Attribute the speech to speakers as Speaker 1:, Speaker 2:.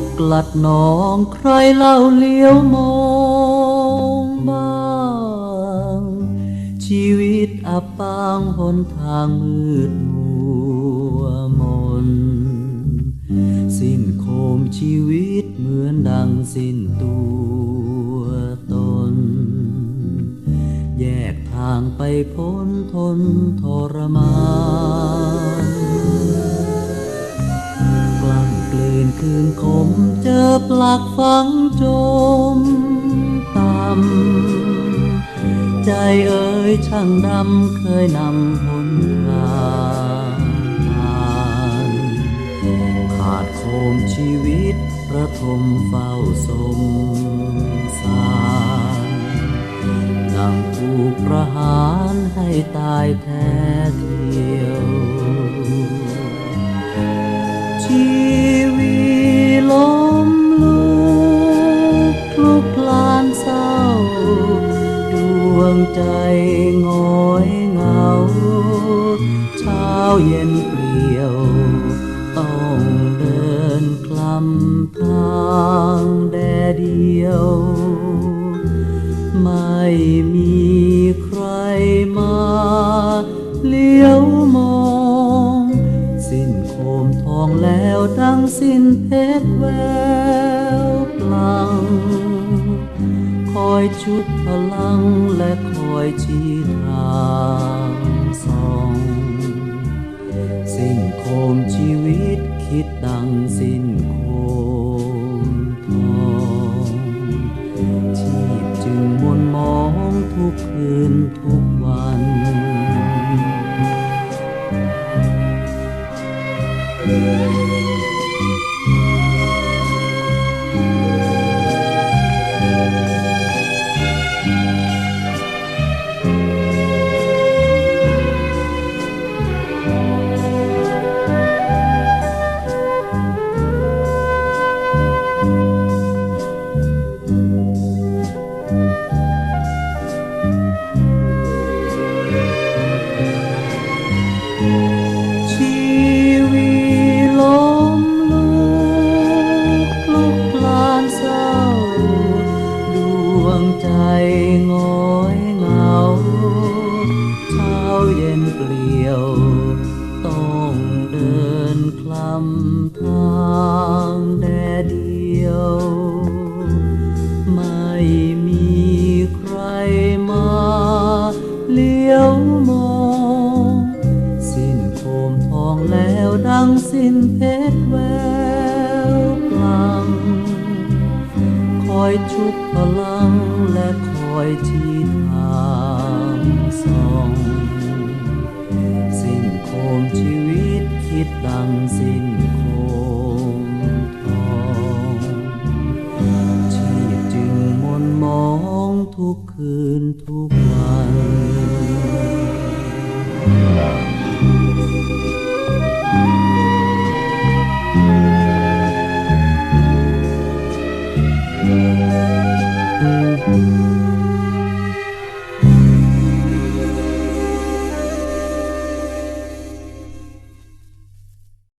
Speaker 1: กกลัดหนองใครเล่าเลี้ยวมองบ้าง ชีวิตอับปางหนทางมืดมัวมน สิ้นโคมชีวิตเหมือนดังสิ้นตัวตน แยกทางไปพ้นทนทรมาน คืนคมเจอปลักฝังจมต่ำใจเอ่ยช่างดำเคยนำหนทางานขาดโคมชีวิตประทมเฝ้าสมสารดังถูกประหารให้ตายแท้เทียว งใจงอยเหงา เช้าเย็นเปลี่ยว ต้องเดินคลำทางแดเดียว ไม่มีใครมาเลี้ยวมอง สิ้นโคมทองแล้วดังสิ้นเพชรแววปลัง อยชุดพลังและคอยชี้ทางส่องสิ้นโคมชีวิตคิดดังสิ้นโคมทองชีพจึงมนมองทุกคืนทุกวันำทางแดดเดียว ไม่มีใครมาเลี้ยวมอง สิ้นโคมทองแล้วดังสิ้นเพชรแววปลัง คอยชุบพลังและคอยชี้ทางส่อง สิ้นโคมชีวิต คิดดังสิ้นคงทองชีพจึงมนมองทุกคืนทุกวัน